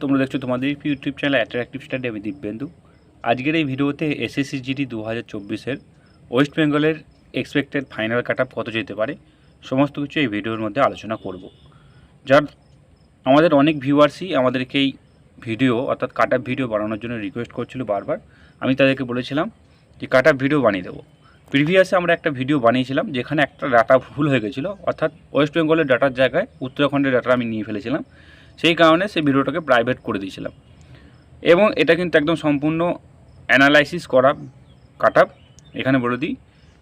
তোমরা দেখছ তোমাদের ইউটিউব চ্যানেল অ্যাট্রাকটিভ স্টাডি আমি দিব্যেন্দু আজকের এই ভিডিওতে এসএসসি জিডি দু হাজার চব্বিশের ওয়েস্ট বেঙ্গলের এক্সপেক্টেড ফাইনাল কাট কত যেতে পারে, সমস্ত কিছু এই ভিডিওর মধ্যে আলোচনা করব। যার আমাদের অনেক ভিউয়ার্সই আমাদেরকে এই ভিডিও অর্থাৎ কাট ভিডিও বানানোর জন্য রিকোয়েস্ট করছিল বারবার। আমি তাদেরকে বলেছিলাম যে কাট ভিডিও বানিয়ে দেবো। প্রিভিয়াসে আমরা একটা ভিডিও বানিয়েছিলাম যেখানে একটা ডাটা ভুল হয়ে গেছিল। অর্থাৎ ওয়েস্ট বেঙ্গলের ডাটার জায়গায় উত্তরাখণ্ডের ডাটা আমি নিয়ে ফেলেছিলাম। সেই কারণে সেই ভিডিওটাকে প্রাইভেট করে দিয়েছিলাম। এবং এটা কিন্তু একদম সম্পূর্ণ অ্যানালাইসিস করা কাট এখানে বলে দিই।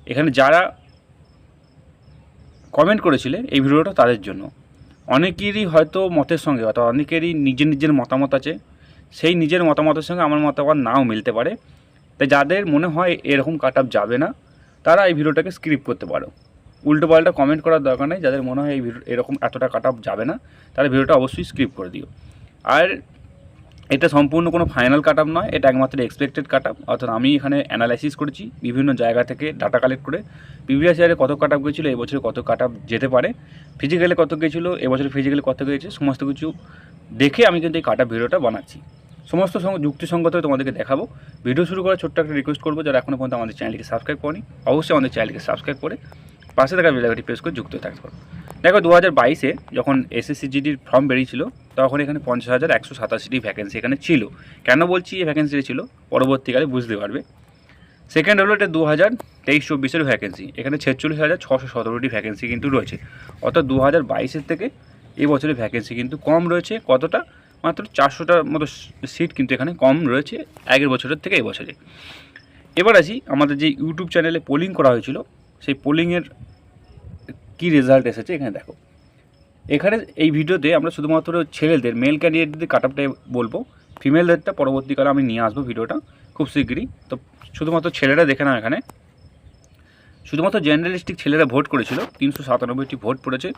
এখানে যারা কমেন্ট করেছিলেন এই ভিডিওটা তাদের জন্য। অনেকেরই হয়তো মতের সঙ্গে অর্থাৎ অনেকেরই নিজের নিজের মতামত আছে। সেই নিজের মতামতের সঙ্গে আমার মতামত নাও মিলতে পারে। তাই যাদের মনে হয় এরকম কাট যাবে না, তারা এই ভিডিওটাকে স্ক্রিপ করতে পারো। উল্টো পাল্টা কমেন্ট করার দরকার নেই। যাদের মনে হয় এই ভিডিও এরকম এতটা কাট যাবে না তারা ভিডিওটা অবশ্যই স্ক্রিপ করে দিও। আর এটা সম্পূর্ণ কোনো ফাইনাল কাট নয়, এটা একমাত্র এক্সপেক্টেড কাট আপ অর্থাৎ আমি এখানে অ্যানালাইসিস করেছি, বিভিন্ন জায়গা থেকে ডাটা কালেক্ট করে। প্রিভিয়াস ইয়ারে কত কাট আপ গেছিল এবছরে কত কাট আপ যেতে পারে। ফিজিক্যালে কত গেছিল এবছরে ফিজিক্যালে কত গেছে সমস্ত কিছু দেখে আমি কিন্তু এই কাট আপ ভিডিওটা বানাচ্ছি। সমস্ত সঙ্গে যুক্তিসঙ্গত তোমাদেরকে দেখাবো। ভিডিও শুরু করার ছোট্ট একটা রিকোয়েস্ট করব, যারা এখনও পর্যন্ত আমাদের চ্যানেলকে সাবস্ক্রাইব করেনি, অবশ্যই আমাদের চ্যানেলকে সাবস্ক্রাইব করে। পাশে থাকা বেলাঘাটি প্রেস করে যুক্ত থাকতে দেখো দু হাজার বাইশে যখন এসএসসি জিডির ফর্ম বেরিয়েছিল, তখন এখানে পঞ্চাশ হাজার একশো সাতাশিটি ভ্যাকেন্সি এখানে ছিল। কেন বলছি এই ভ্যাকেন্সিটি ছিল? পরবর্তীকালে বুঝতে পারবে। সেকেন্ড হলো এটা দু হাজার তেইশ চব্বিশের ভ্যাকেন্সি এখানে ছেচল্লিশ হাজার ছশো সতেরোটি ভ্যাকেন্সি কিন্তু রয়েছে। অর্থাৎ দু হাজার বাইশের থেকে এই বছরের ভ্যাকেন্সি কিন্তু কম রয়েছে। কতটা? মাত্র চারশোটার মতো সিট কিন্তু এখানে কম রয়েছে আগের বছরের থেকে এই বছরে। এবার আসি আমাদের যে ইউটিউব চ্যানেলে পোলিং করা হয়েছিল সেই পোলিংয়ের কী রেজাল্ট এসেছে এখানে দেখো। এখানে এই ভিডিওতে আমরা শুধুমাত্র ছেলেদের মেল ক্যান্ডিডেটদের কাট আপটাই বলব। ফিমেলদেরটা পরবর্তীকালে আমি নিয়ে আসব ভিডিওটা খুব শীঘ্রই তো শুধুমাত্র ছেলেরা দেখে নাও এখানে। শুধুমাত্র জেনারেলিস্টিক ছেলেরা ভোট করেছিল, তিনশো সাতানব্বইটি ভোট পড়েছে।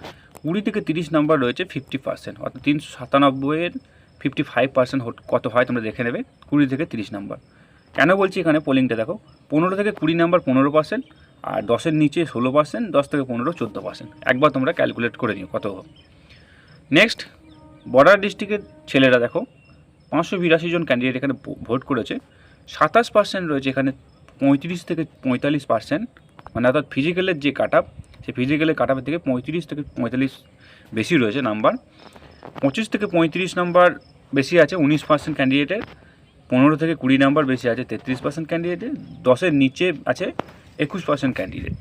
কুড়ি থেকে তিরিশ নাম্বার রয়েছে ফিফটি পার্সেন্ট অর্থাৎ তিনশো সাতানব্বইয়ের ফিফটি ফাইভ পার্সেন্ট কত হয় তোমরা দেখে নেবে, কুড়ি থেকে তিরিশ নাম্বার কেন বলছি এখানে পোলিংটা দেখো, পনেরো থেকে কুড়ি নাম্বার পনেরো পার্সেন্ট আর দশের নিচে ষোলো পার্সেন্ট দশ থেকে পনেরো, চোদ্দ পার্সেন্ট একবার তোমরা ক্যালকুলেট করে নিও কত নেক্সট বর্ডার ডিস্ট্রিক্টের ছেলেরা দেখো, পাঁচশো বিরাশি জন ক্যান্ডিডেট এখানে ভোট করেছে। সাতাশ পার্সেন্ট রয়েছে এখানে পঁয়ত্রিশ থেকে পঁয়তাল্লিশ পার্সেন্ট মানে অর্থাৎ ফিজিক্যালের যে কাট আপ সেই ফিজিক্যালের কাট থেকে পঁয়ত্রিশ থেকে পঁয়তাল্লিশ বেশি রয়েছে নাম্বার পঁচিশ থেকে পঁয়ত্রিশ নাম্বার বেশি আছে, উনিশ পার্সেন্ট ক্যান্ডিডেটের পনেরো থেকে কুড়ি নাম্বার বেশি আছে, তেত্রিশ পার্সেন্ট ক্যান্ডিডেটের দশের নিচে আছে একুশ পার্সেন্ট ক্যান্ডিডেট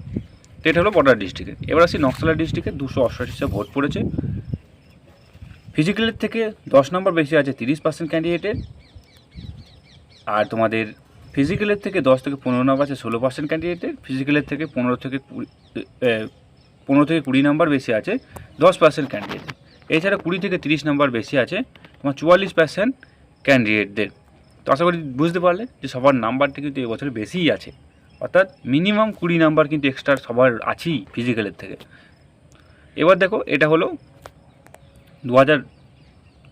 এটা হলো বর্ডার ডিস্ট্রিক্টে এবার আসি নকশালা ডিস্ট্রিক্টে দুশো অষ্টআশিটা ভোট পড়েছে। ফিজিক্যালের থেকে দশ নম্বর বেশি আছে, তিরিশ পার্সেন্ট ক্যান্ডিডেটের আর তোমাদের ফিজিক্যালের থেকে দশ থেকে পনেরো নম্বর আছে, ষোলো পার্সেন্ট ক্যান্ডিডেটের ফিজিক্যালের থেকে পনেরো থেকে কুড়ি পনেরো থেকে কুড়ি নাম্বার বেশি আছে, দশ পার্সেন্ট ক্যান্ডিডেটের এছাড়া কুড়ি থেকে তিরিশ নাম্বার বেশি আছে, তোমার চুয়াল্লিশ পার্সেন্ট ক্যান্ডিডেটদের তো আশা করি বুঝতে পারলে যে সবার নাম্বারটা কিন্তু এবছর বেশিই আছে। অর্থাৎ মিনিমাম কুড়ি নাম্বার কিন্তু এক্সট্রা সবার আছেই ফিজিক্যালের থেকে। এবার দেখো এটা হলো দু হাজার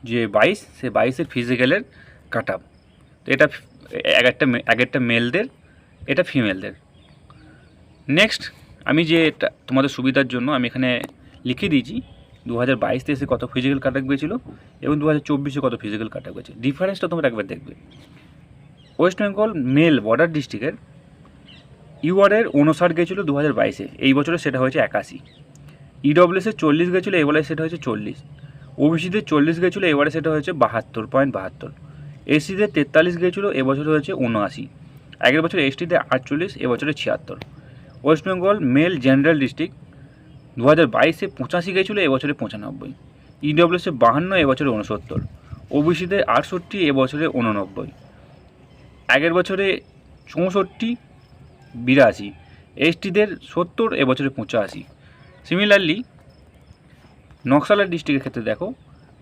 যে বাইশ সে বাইশের ফিজিক্যালের কাট আপ এটা এক একটা এক একটা মেলদের এটা ফিমেলদের নেক্সট আমি যে এটা তোমাদের সুবিধার জন্য আমি এখানে লিখে দিয়েছি দু হাজার বাইশ তেইশে কত ফিজিক্যাল কাট আপ গিয়েছিল এবং দু হাজার চব্বিশে কত ফিজিক্যাল কাট আপ গেছে ডিফারেন্সটা তোমরা একবার দেখবে। ওয়েস্ট বেঙ্গল মেল বর্ডার ডিস্ট্রিক্টের ইউআরের উনষাট গেছিল দু হাজার বাইশে, এই বছরে সেটা হয়েছে একাশি। ইডব্লিউএসে চল্লিশ গেছিল, এবারে সেটা হয়েছে চল্লিশ। ওবিসিদের চল্লিশ গেছিল, এবারে সেটা হয়েছে বাহাত্তর পয়েন্ট বাহাত্তর। এসিদের তেতাল্লিশ গেছিল, এবছর হয়েছে উনআশি আগের বছর এসটিতে আটচল্লিশ, এবছরে ছিয়াত্তর। West Bengal male general district দু হাজার বাইশে পঁচাশি গেছিল, এবছরে পঁচানব্বই। ইডব্লিউএসে বাহান্ন, এবছরে উনসত্তর ওবিসিদের আটষট্টি, এবছরে উননব্বই আগের বছরে চৌষট্টি বিরাশি, এসটিদের সত্তর, এবছরে পঁচাশি। সিমিলারলি নকশালা ডিস্ট্রিক্টের ক্ষেত্রে দেখো,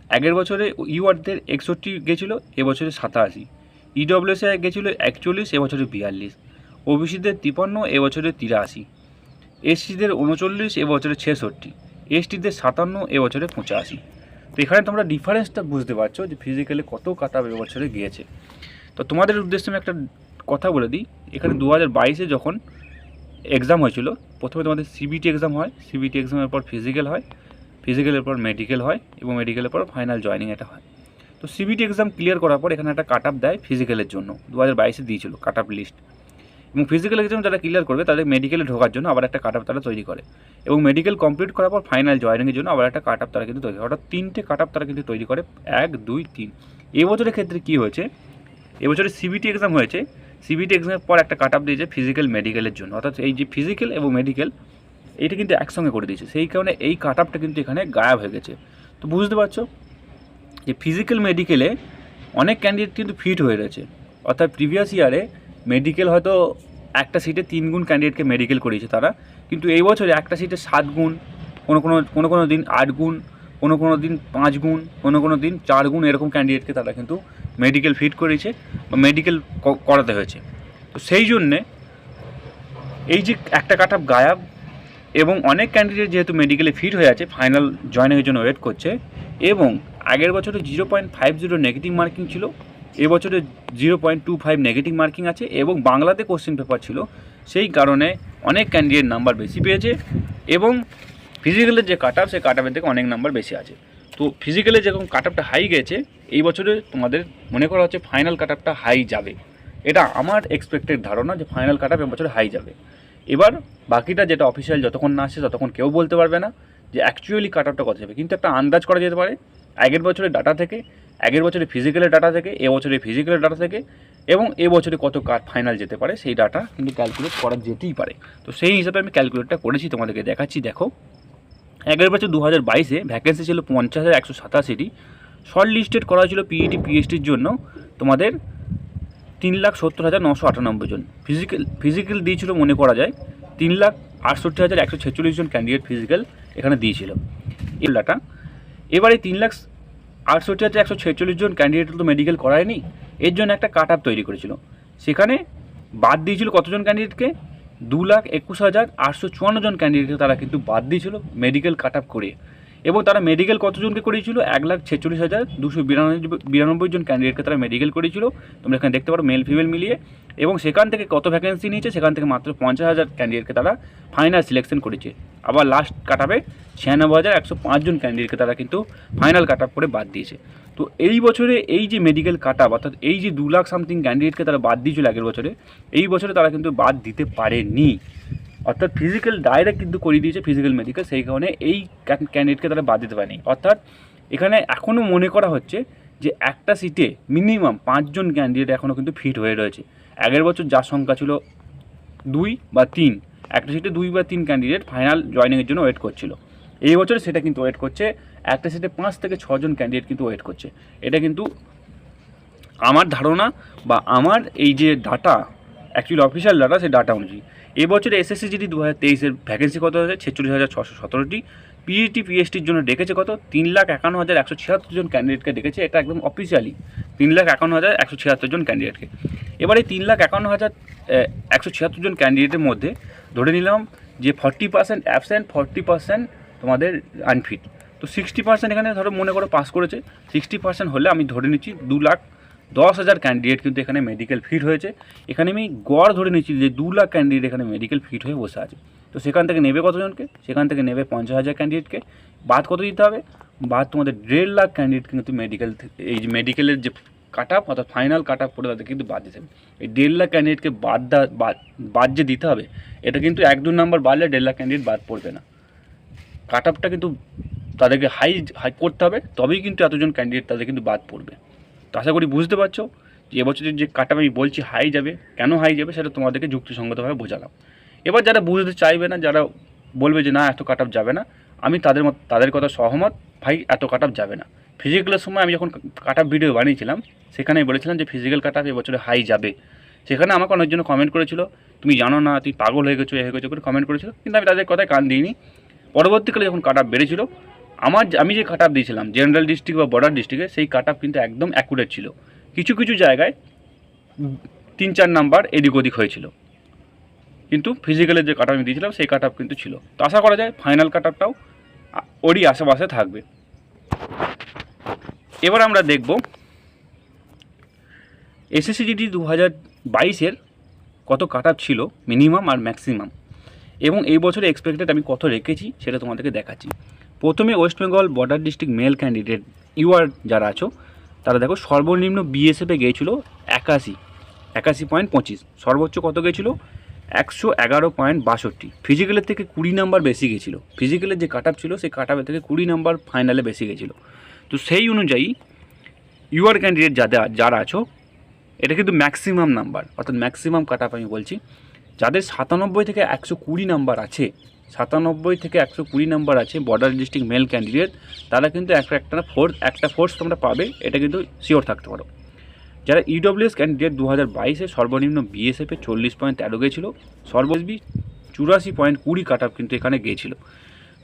আগের বছরে ইউআরদের একষট্টি গেছিল, এবছরে সাতাশি। ইডব্লিউএসে গেছিল একচল্লিশ, এবছরে বিয়াল্লিশ। ওবিসিদের তিপান্ন, এবছরে তিরাশি। এসসিদের উনচল্লিশ, এবছরে ছেষট্টি। এসটিদের সাতান্ন, এবছরে পঁচাশি। তো এখানে তোমরা ডিফারেন্সটা বুঝতে পারছ যে ফিজিক্যালি কত কাটা এবছরে গিয়েছে। তো তোমাদের উদ্দেশ্যে আমি একটা কথা বলে দিই এখানে দু হাজার বাইশে যখন এক্সাম হয়েছিল প্রথমে তোমাদের সিবিটি এক্সাম হয় সিবিটি এক্সামের পর ফিজিক্যাল হয় ফিজিক্যালের পর মেডিকেল হয় এবং মেডিকেলের পর ফাইনাল জয়নিং এটা হয়। তো সিবিটি এক্সাম ক্লিয়ার করার পর এখানে একটা কাট আপ দেয় ফিজিক্যালের জন্য দু হাজার বাইশে দিয়েছিল কাট আপ লিস্ট এবং ফিজিক্যাল এক্সাম যারা ক্লিয়ার করবে তাদের মেডিকেলে ঢোকার জন্য আবার একটা কাট আপ তারা তৈরি করে। এবং মেডিকেল কমপ্লিট করার পর ফাইনাল জয়নিংয়ের জন্য আবার একটা কাট আপ তারা কিন্তু তৈরি করে। অর্থাৎ তিনটে কাট আপ তারা কিন্তু তৈরি করে এক দুই তিন। এবছরের ক্ষেত্রে কী হয়েছে? এবছরে সিবিটি এক্সাম হয়েছে সিবিটি এক্সামের পর একটা কাট আপ দিয়েছে ফিজিক্যাল মেডিকেলের জন্য। অর্থাৎ এই যে ফিজিক্যাল এবং মেডিকেল এইটা কিন্তু একসঙ্গে করে দিয়েছে। সেই কারণে এই কাট আপটা কিন্তু এখানে গায়েব হয়ে গেছে। তো বুঝতে পারছ যে ফিজিক্যাল মেডিকেলে অনেক ক্যান্ডিডেট কিন্তু ফিট হয়ে রয়েছে। অর্থাৎ প্রিভিয়াস ইয়ারে মেডিকেল হয়তো একটা সিটে তিন গুণ ক্যান্ডিডেটকে মেডিকেল করিয়েছে তারা। কিন্তু এই বছরে একটা সিটে সাত গুণ, কোনো কোনো কোনো কোনো দিন আট গুণ, কোনো কোনো দিন পাঁচ গুণ, কোনো কোনো দিন চার গুণ এরকম ক্যান্ডিডেটকে তারা কিন্তু মেডিকেল ফিট করেছে বা মেডিকেল করাতে হয়েছে। তো সেই জন্যে এই যে একটা কাট গায়াব এবং অনেক ক্যান্ডিডেট যেহেতু মেডিকেলে ফিট হয়ে আছে ফাইনাল জয়েনিংয়ের জন্য ওয়েট করছে এবং আগের বছরে zero point five zero negative marking ছিল এবছরে zero point two five negative marking আছে এবং বাংলাতে কোশ্চেন পেপার ছিল, সেই কারণে অনেক ক্যান্ডিডেট নাম্বার বেশি পেয়েছে এবং ফিজিক্যালের যে কাট আপ সেই কাট আপের থেকে অনেক নাম্বার বেশি আছে। তো ফিজিক্যালে যেরকম কাট আপটা হাই গেছে এই বছরে তোমাদের মনে করা হচ্ছে ফাইনাল কাট আপটা হাই যাবে। এটা আমার এক্সপেক্টেড ধারণা যে ফাইনাল কাট আপ এবছরে হাই যাবে। এবার বাকিটা যেটা অফিসিয়াল যতক্ষণ না আসে ততক্ষণ কেউ বলতে পারবে না যে অ্যাকচুয়ালি কাট আপটা কত যাবে। কিন্তু একটা আন্দাজ করা যেতে পারে, আগের বছরের ডাটা থেকে, আগের বছরে ফিজিক্যালের ডাটা থেকে এবছরে ফিজিক্যালের ডাটা থেকে, এবং এবছরে কত কাট ফাইনাল যেতে পারে, সেই ডাটা কিন্তু ক্যালকুলেট করা যেতেই পারে। তো সেই হিসাবে আমি ক্যালকুলেটটা করেছি, তোমাদেরকে দেখাচ্ছি, দেখো। আগের বছর দু হাজার বাইশে ভ্যাকেন্সি ছিল পঞ্চাশ হাজার একশো সাতাশিটি শর্ট লিস্টেড করা ছিল পিইটি পিএইচডির জন্য তোমাদের তিন লাখ সত্তর হাজার নশো আটানব্বই জন। ফিজিক্যাল ফিজিক্যাল দিয়েছিল মনে করা যায়। তিন লাখ আটষট্টি হাজার একশো ছেচল্লিশ জন ক্যান্ডিডেট ফিজিক্যাল এখানে দিয়েছিল। এই ডাটা এবারে তিন লাখ আটষট্টি হাজার একশো ছেচল্লিশ জন ক্যান্ডিডেট তো মেডিকেল করায়নি। এর জন্য একটা কাট আপ তৈরি করেছিল। সেখানে বাদ দিয়েছিল কতজন ক্যান্ডিডেটকে দু লাখ একুশ হাজার আটশো চুয়ান্ন জন ক্যান্ডিডেটকে তারা কিন্তু বাদ দিয়েছিল মেডিকেল কাট আপ করে। এবং তারা মেডিকেল কতজনকে করিয়েছিল? এক লাখ ছেচল্লিশ হাজার দুশো বিরানব্বই জন ক্যান্ডিডেটকে তারা মেডিকেল করেছিল তোমরা এখানে দেখতে পারো মেল ফিমেল মিলিয়ে। এবং সেখান থেকে কত ভ্যাকেন্সি নিয়েছে? সেখান থেকে মাত্র পঞ্চাশ হাজার ক্যান্ডিডেটকে তারা ফাইনাল সিলেকশন করেছে। আবার লাস্ট কাটাবে ছিয়ানব্বই হাজার একশো পাঁচজন ক্যান্ডিডেটকে তারা কিন্তু ফাইনাল কাট করে বাদ দিয়েছে। তো এই বছরে এই যে মেডিকেল কাট অর্থাৎ এই যে দু লাখ সামথিং ক্যান্ডিডেটকে তারা বাদ দিয়েছিল আগের বছরে, এই বছরে তারা কিন্তু বাদ দিতে পারেনি। অর্থাৎ ফিজিক্যাল ডাইরেক্ট কিন্তু করিয়ে দিয়েছে ফিজিক্যাল মেডিকেল সেই কারণে এই ক্যান্ডিডেটকে তারা বাদ দিতে পারেনি। অর্থাৎ এখানে এখনও মনে করা হচ্ছে যে একটা সিটে মিনিমাম পাঁচজন ক্যান্ডিডেট এখনও কিন্তু ফিট হয়ে রয়েছে। আগের বছর যার সংখ্যা ছিল দুই বা তিন, একটা সিটে দুই বা তিন ক্যান্ডিডেট ফাইনাল জয়নিংয়ের জন্য ওয়েট করছিল। এই বছরে সেটা কিন্তু ওয়েট করছে, একটা সিটে পাঁচ থেকে ছজন ক্যান্ডিডেট কিন্তু ওয়েট করছে। এটা কিন্তু আমার ধারণা বা আমার এই যে ডাটা অ্যাকচুয়ালি অফিসিয়াল ডাটা সেই ডাটা অনুযায়ী। এবছরে এসএসসি জিডি দু হাজার তেইশের ভ্যাকেন্সি কত হয়েছে? ছেচল্লিশ হাজার ছশো সতেরোটি। পিএইচটি পিএইচটির জন্য ডেকেছে কত? তিন লাখ একান্ন হাজার একশো ছিয়াত্তর জন ক্যান্ডিডেটকে ডেকেছে। এটা একদম অফিসিয়ালি তিন লাখ একান্ন হাজার একশো ছিয়াত্তর জন ক্যান্ডিডেটকে এবার তিন লাখ একান্ন হাজার একশো ছিয়াত্তর জন ক্যান্ডিডেটের মধ্যে ধরে নিলাম যে forty percent absent forty percent তোমাদের আনফিট তো সিক্সটি পার্সেন্ট এখানে ধরো মনে করো পাস করেছে। সিক্সটি পার্সেন্ট হলে আমি ধরে নিচ্ছি দু লাখ দশ হাজার ক্যান্ডিডেট কিন্তু এখানে মেডিকেল ফিট হয়েছে। এখানে আমি গড় ধরে নিচ্ছি যে দু লাখ ক্যান্ডিডেট এখানে মেডিকেল ফিট হয়ে বসে আছে। তো সেখান থেকে নেবে কতজনকে? সেখান থেকে নেবে পঞ্চাশ হাজার ক্যান্ডিডেটকে বাদ কত দিতে হবে? বাদ তোমাদের দেড় লাখ ক্যান্ডিডেট কিন্তু মেডিকেল এই যে মেডিকেলের যে কাট আপ অর্থাৎ ফাইনাল কাট আপ করে তাদের কিন্তু বাদ দিতে হবে। এই দেড় লাখ ক্যান্ডিডেটকে বাদ বাদ যে দিতে হবে, এটা কিন্তু এক দু নম্বর বাড়লে দেড় লাখ ক্যান্ডিডেট বাদ পড়বে না। কাট আপটা কিন্তু তাদেরকে হাই হাই করতে হবে, তবেই কিন্তু এতজন ক্যান্ডিডেট তাদের কিন্তু বাদ পড়বে। তো আশা করি বুঝতে পারছ যে এবছরের যে কাট আমি বলছি হাই যাবে, কেন হাই যাবে সেটা তোমাদেরকে যুক্তিসঙ্গতভাবে বোঝালাম। এবার যারা বুঝতে চাইবে না, যারা বলবে যে না, এত কাট যাবে না, আমি তাদের মত, তাদের কথা সহমত, ভাই, এত কাট যাবে না। ফিজিক্যালের সময় আমি যখন কাট ভিডিও বানিয়েছিলাম, সেখানে বলেছিলাম যে ফিজিক্যাল কাট আপ এবছরে হাই যাবে। সেখানে আমাকে অনেকজন কমেন্ট করেছিল, তুমি জানো না, তুই পাগল হয়ে গেছো, এ হয়ে গেছো করে কমেন্ট করেছিল, কিন্তু আমি তাদের কথায় কান দিইনি। পরবর্তীকালে যখন কাট আপ বেড়েছিল আমার আমি যে কাট আপ দিয়েছিলাম জেনারেল ডিস্ট্রিক্ট বা বর্ডার ডিস্ট্রিক্টে সেই কাট আপ কিন্তু একদম অ্যাকুরেট ছিল। কিছু কিছু জায়গায় তিন, চার নাম্বার এদিক ওদিক হয়েছিল। কিন্তু ফিজিক্যালের যে কাট আমি দিয়েছিলাম, সেই কাট কিন্তু ছিল। তো আশা করা যায় ফাইনাল কাট আপটাও ওরই আশেপাশে থাকবে। এবার আমরা দেখব এসএসসিজিডি দু হাজার বাইশের কত কাট ছিল মিনিমাম আর ম্যাক্সিমাম এবং এই বছরে এক্সপেক্টেড আমি কত রেখেছি, সেটা তোমাদেরকে দেখাচ্ছি। প্রথমে West Bengal border district male candidate UR যারা আছো, তারা দেখো সর্বনিম্ন বিএসএফে গিয়েছিল একাশি একাশি পয়েন্ট পঁচিশ। সর্বোচ্চ কত গেছিল একশো এগারো পয়েন্ট বাষট্টি। ফিজিক্যালের থেকে কুড়ি নাম্বার বেশি গেছিল ফিজিক্যালের যে কাট ছিল, সেই কাট থেকে কুড়ি নাম্বার ফাইনালে বেশি গেছিল তো সেই অনুযায়ী ইউআর ক্যান্ডিডেট যাদের যারা আছো, এটা কিন্তু ম্যাক্সিমাম নাম্বার অর্থাৎ ম্যাক্সিমাম কাট আমি বলছি। যাদের সাতানব্বই থেকে একশো কুড়ি নাম্বার আছে সাতানব্বই থেকে একশো কুড়ি নাম্বার আছে বর্ডার ডিস্ট্রিক্ট মেল ক্যান্ডিডেট তারা কিন্তু একটা একটা ফোর্স একটা ফোর্স তোমরা পাবে, এটা কিন্তু শিওর থাকতে পারো। যারা ইডব্লিউএস ক্যান্ডিডেট দু হাজার বাইশে সর্বনিম্ন বিএসএফে চল্লিশ পয়েন্ট তেরো গেছিল সর্বসবি চুরাশি পয়েন্ট কুড়ি কাট কিন্তু এখানে গিয়েছিল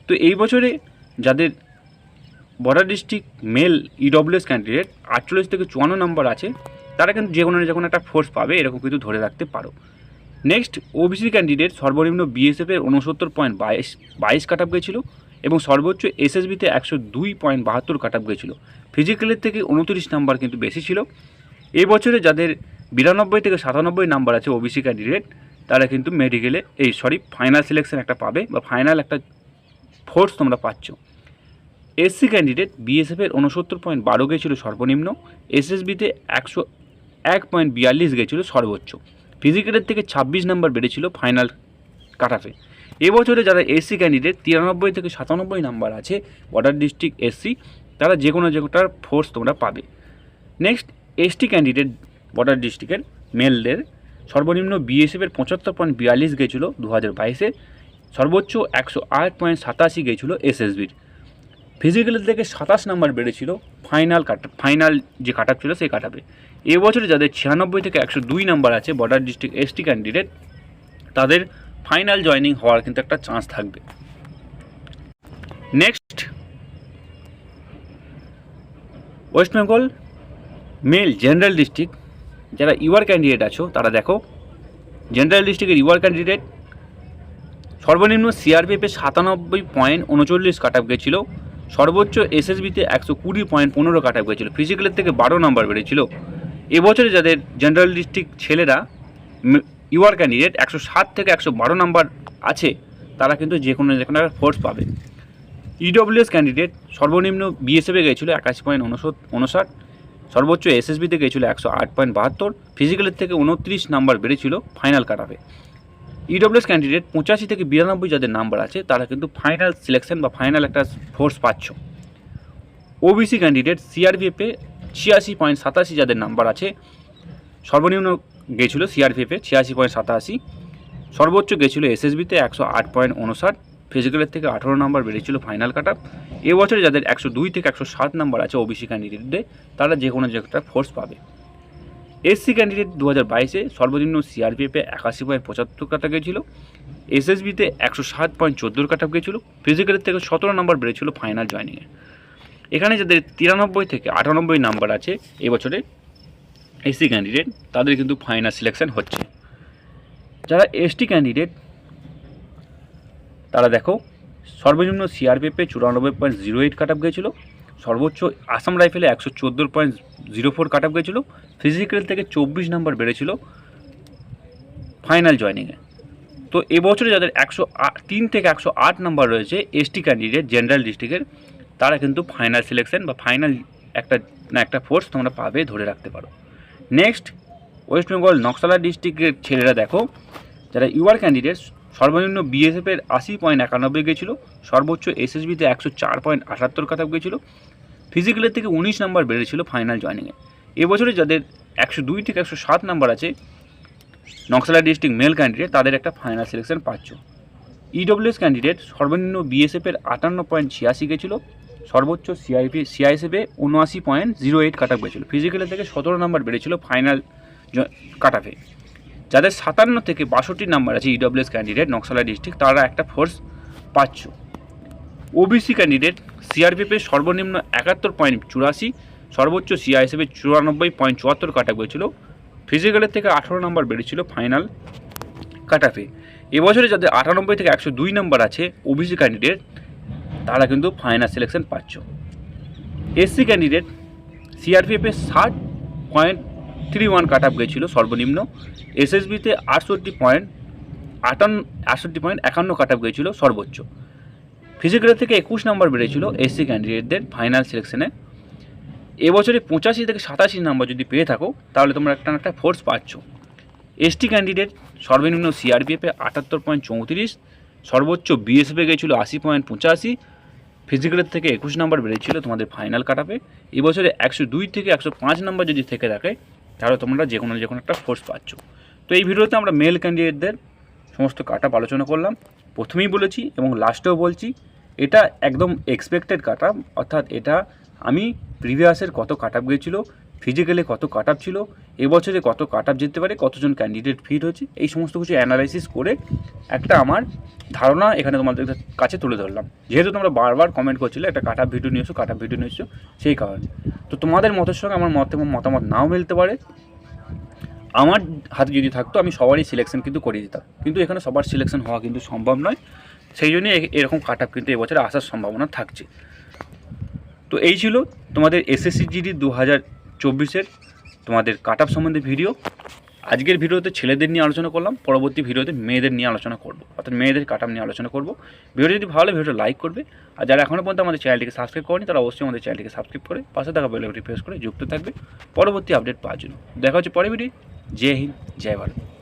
তো এই বছরে যাদের border district male EWS candidate আটচল্লিশ থেকে চুয়ান্ন নম্বর আছে, তারা কিন্তু যে কোনো যে কোনো একটা ফোর্স পাবে, এরকম কিন্তু ধরে রাখতে পারো। নেক্সট ওবিসি ক্যান্ডিডেট সর্বনিম্ন বিএসএফের উনসত্তর পয়েন্ট বাইশ বাইশ কাট আপ গেছিল এবং সর্বোচ্চ এসএসবিতে একশো দুই পয়েন্ট বাহাত্তর কাট আপ গেছিল ফিজিক্যালের থেকে উনত্রিশ নাম্বার কিন্তু বেশি ছিল। এই বছরে যাদের বিরানব্বই থেকে সাতানব্বই নাম্বার আছে ওবিসি ক্যান্ডিডেট তারা কিন্তু মেডিকেলে এই সরি ফাইনাল সিলেকশন একটা পাবে বা ফাইনাল একটা ফোর্স তোমরা পাচ্ছ। এসসি ক্যান্ডিডেট বিএসএফের উনসত্তর পয়েন্ট বারো গেছিল সর্বনিম্ন এসএসবিতে একশো এক পয়েন্ট বিয়াল্লিশ গেছিল সর্বোচ্চ। ফিজিক্যালের থেকে ছাব্বিশ নাম্বার বেড়েছিল ফাইনাল কাটাফে এবছরে যারা এসসি ক্যান্ডিডেট তিরানব্বই থেকে সাতানব্বই নাম্বার আছে বর্ডার ডিস্ট্রিক্ট এসসি তারা যে কোনো যে কোনোটার ফোর্স তোমরা পাবে। নেক্সট এসটি ক্যান্ডিডেট বর্ডার ডিস্ট্রিক্টের মেলদের। সর্বনিম্ন বিএসএফের পঁচাত্তর পয়েন্ট বিয়াল্লিশ গেছিল দু হাজার বাইশে। সর্বোচ্চ একশো আট পয়েন্ট সাতাশি গেছিল এসএসবির ফিজিক্যালের থেকে সাতাশ নাম্বার বেড়েছিল ফাইনাল কাট ফাইনাল যে কাটাপ ছিল সেই কাট আপে এবছরে যাদের ছিয়ানব্বই থেকে একশো দুই নাম্বার আছে বর্ডার ডিস্ট্রিক্ট এসটি ক্যান্ডিডেট তাদের ফাইনাল জয়নিং হওয়ার কিন্তু একটা চান্স থাকবে। Next West Bengal male general district যারা ইউআর ক্যান্ডিডেট আছো, তারা দেখো জেনারেল ডিস্ট্রিক্টের ইউআর ক্যান্ডিডেট সর্বনিম্ন সিআরপিএফে সাতানব্বই পয়েন্ট উনচল্লিশ কাট আপ গেছিল, সর্বোচ্চ এসএসবিতে একশো কুড়ি পয়েন্ট পনেরো কাট আপ গেছিল ফিজিক্যালের থেকে বারো নম্বর বেড়েছিল। এবছরে যাদের জেনারেল ডিস্ট্রিক্ট ছেলেরা ইউআর ক্যান্ডিডেট একশো সাত থেকে একশো বারো নাম্বার আছে, তারা কিন্তু যে কোনো যে কোনো একটা ফোর্স পাবে। ইডব্লিউএস ক্যান্ডিডেট সর্বনিম্ন বিএসএফে গেছিল একাশি পয়েন্ট উনষাট, সর্বোচ্চ এসএসবিতে গেছিল একশো আট পয়েন্ট বাহাত্তর ফিজিক্যালের থেকে উনত্রিশ নাম্বার বেড়েছিল ফাইনাল কাটাবে ইডব্লিউএস ক্যান্ডিডেট পঁচাশি থেকে বিরানব্বই যাদের নাম্বার আছে, তারা কিন্তু ফাইনাল সিলেকশন বা ফাইনাল একটা ফোর্স পাচ্ছ। ওবিসি ক্যান্ডিডেট সিআরপিএফে ছিয়াশি পয়েন্ট সাতাশি যাদের নাম্বার আছে, সর্বনিম্ন গেছিল সিআরপিএফে, ছিয়াশি পয়েন্ট সাতাশি। সর্বোচ্চ গেছিল এসএসবিতে একশো আট পয়েন্ট উনষাট। ফিজিক্যালের থেকে আঠেরো নাম্বার বেড়েছিল ফাইনাল কাট আপ এবছরে যাদের একশো দুই থেকে একশো সাত নাম্বার আছে ওবিসি ক্যান্ডিডেটদের তারা যে কোনো একটা ফোর্স পাবে। এসসি ক্যান্ডিডেট দু হাজার বাইশে সর্বনিম্ন সিআরপিএফে একাশি পয়েন্ট পঁচাত্তর কাটা গেছিল। এসএসবিতে একশো সাত পয়েন্ট চোদ্দোর কাটা গেছিল। ফিজিক্যালের থেকে সতেরো নম্বর বেড়েছিল ফাইনাল জয়নিংয়ে এখানে যাদের তিরানব্বই থেকে আটানব্বই নাম্বার আছে, এবছরে এসসি ক্যান্ডিডেট তাদের কিন্তু ফাইনাল সিলেকশন হচ্ছে। যারা এসটি ক্যান্ডিডেট তারা দেখো, সর্বনিম্ন সিআরপিএফে চুরানব্বই point zero eight cut off সর্বোচ্চ আসাম রাইফেলে একশো চোদ্দোর point zero four cut off physical থেকে চব্বিশ নাম্বার বেড়েছিল ফাইনাল জয়নিংয়ে তো এবছরে যাদের একশো তিন থেকে একশো আট নাম্বার রয়েছে, এসটি ক্যান্ডিডেট জেনারেল ডিস্ট্রিক্টের তারা কিন্তু ফাইনাল সিলেকশন বা ফাইনাল একটা, না, একটা ফোর্স তোমরা পাবে, ধরে রাখতে পারো। নেক্সট ওয়েস্ট বেঙ্গল নকশালা ডিস্ট্রিক্টের ছেলেরা দেখো, যারা ইউআর ক্যান্ডিডেট সর্বনিম্ন বিএসএফের আশি পয়েন্ট একানব্বই গেছিল, সর্বোচ্চ এসএসবিতে একশো চার পয়েন্ট আটাত্তর কাতাব গেছিল ফিজিক্যালের থেকে উনিশ নাম্বার বেড়েছিল ফাইনাল জয়নিংয়ে এবছরে যাদের একশো দুই থেকে একশো সাত নাম্বার আছে নকশালা ডিস্ট্রিক্ট মেল ক্যান্ডিডেট তাদের একটা ফাইনাল সিলেকশন পাচ্ছ। ইডব্লিউএস ক্যান্ডিডেট সর্বনিম্ন বিএসএফের আটান্ন পয়েন্ট ছিয়াশি গেছিল সর্বোচ্চ সিআইপি সিআইএসএফে উনআশি point zero eight cut off গেছিল ফিজিক্যালের থেকে সতেরো নাম্বার বেড়েছিল ফাইনাল কাট আপে যাদের সাতান্ন থেকে বাষট্টি নাম্বার আছে ইডব্লিউএস ক্যান্ডিডেট নকশালা ডিস্ট্রিক্ট তারা একটা ফোর্স পাচ্ছ। ওবিসি ক্যান্ডিডেট সিআরপিএফের সর্বনিম্ন একাত্তর পয়েন্ট চুরাশি, সর্বোচ্চ সিআইএসএফে চুরানব্বই পয়েন্ট চুয়াত্তর কাটা গেছিল ফিজিক্যালের থেকে আঠারো নাম্বার বেড়েছিল ফাইনাল কাটাফে এবছরে যাদের আটানব্বই থেকে একশো দুই নাম্বার আছে ওবিসি ক্যান্ডিডেট তারা কিন্তু ফাইনাল সিলেকশন পাচ্ছ। এসসি ক্যান্ডিডেট সিআরপিএফে ষাট point three one cut off গেছিল সর্বনিম্ন। এসএসবিতে আটষট্টি পয়েন্ট আটান্ন, আটষট্টি পয়েন্ট একান্ন কাট আপ গেছিল সর্বোচ্চ। ফিজিক্যাল থেকে একুশ নম্বর বেড়েছিল এসসি ক্যান্ডিডেটদের ফাইনাল সিলেকশনে এবছরে পঁচাশি থেকে সাতাশি নম্বর যদি পেয়ে থাকো, তাহলে তোমরা একটা একটা ফোর্স পাচ্ছ। এসটি ক্যান্ডিডেট সর্বনিম্ন সিআরপিএফে আটাত্তর পয়েন্ট চৌত্রিশ সর্বোচ্চ বিএসএফে গেছিল আশি পয়েন্ট পঁচাশি ফিজিক্যালের থেকে একুশ নাম্বার বেড়েছিল তোমাদের ফাইনাল কাটাপে এবছরে একশো দুই থেকে একশো পাঁচ নাম্বার যদি থেকে থাকে, তাহলে তোমরা যে কোনো যে কোনো একটা ফোর্স পাচ্ছ। তো এই ভিডিওতে আমরা মেল ক্যান্ডিডেটদের সমস্ত কাট আলোচনা করলাম। প্রথমেই বলেছি এবং লাস্টেও বলছি, এটা একদম এক্সপেক্টেড কাট অর্থাৎ এটা আমি প্রিভিয়াসের কত কাট আপ গিয়েছিল ফিজিক্যালি কত কাট ছিল, এবছরে কত কাট আপ যেতে পারে, কতজন ক্যান্ডিডেট ফিট হচ্ছে এই সমস্ত কিছু অ্যানালাইসিস করে একটা আমার ধারণা এখানে তোমাদের কাছে তুলে ধরলাম। যেহেতু তোমরা বারবার কমেন্ট করছিলে, একটা কাট আপ ভিডিও নিয়েছো কাট আপ ভিডিও নিয়েছো সেই কারণে। তো তোমাদের মতের সঙ্গে আমার মত মতামত নাও মিলতে পারে। আমার হাতে যদি থাকতো, আমি সবারই সিলেকশন কিন্তু করিয়ে দিতাম। কিন্তু এখানে সবার সিলেকশন হওয়া কিন্তু সম্ভব নয়। সেই জন্যই এরকম কাট আপ কিন্তু এবছরে আসার সম্ভাবনা থাকছে। তো এই ছিল তোমাদের এসএসসি জিডি দু হাজার চব্বিশের তোমাদের কাট আপ সম্বন্ধে ভিডিও আজকের ভিডিওতে ছেলেদের নিয়ে আলোচনা করলাম, পরবর্তী ভিডিওতে মেয়েদের নিয়ে আলোচনা করব। অর্থাৎ মেয়েদের কাট আপ নিয়ে আলোচনা করব। ভিডিও যদি ভালো লাগে, ভিডিওটা লাইক করবে। আর যারা এখনও পর্যন্ত আমাদের চ্যানেলটিকে সাবস্ক্রাইব করেনি, তারা অবশ্যই আমাদের চ্যানেলটিকে সাবস্ক্রাইব করে পাশে থাকা বেল প্রেস করে যুক্ত থাকবে। পরবর্তী আপডেট পাওয়ার জন্য। দেখা হচ্ছে পরে ভিডিও জয় হিন্দ, জয় ভারত।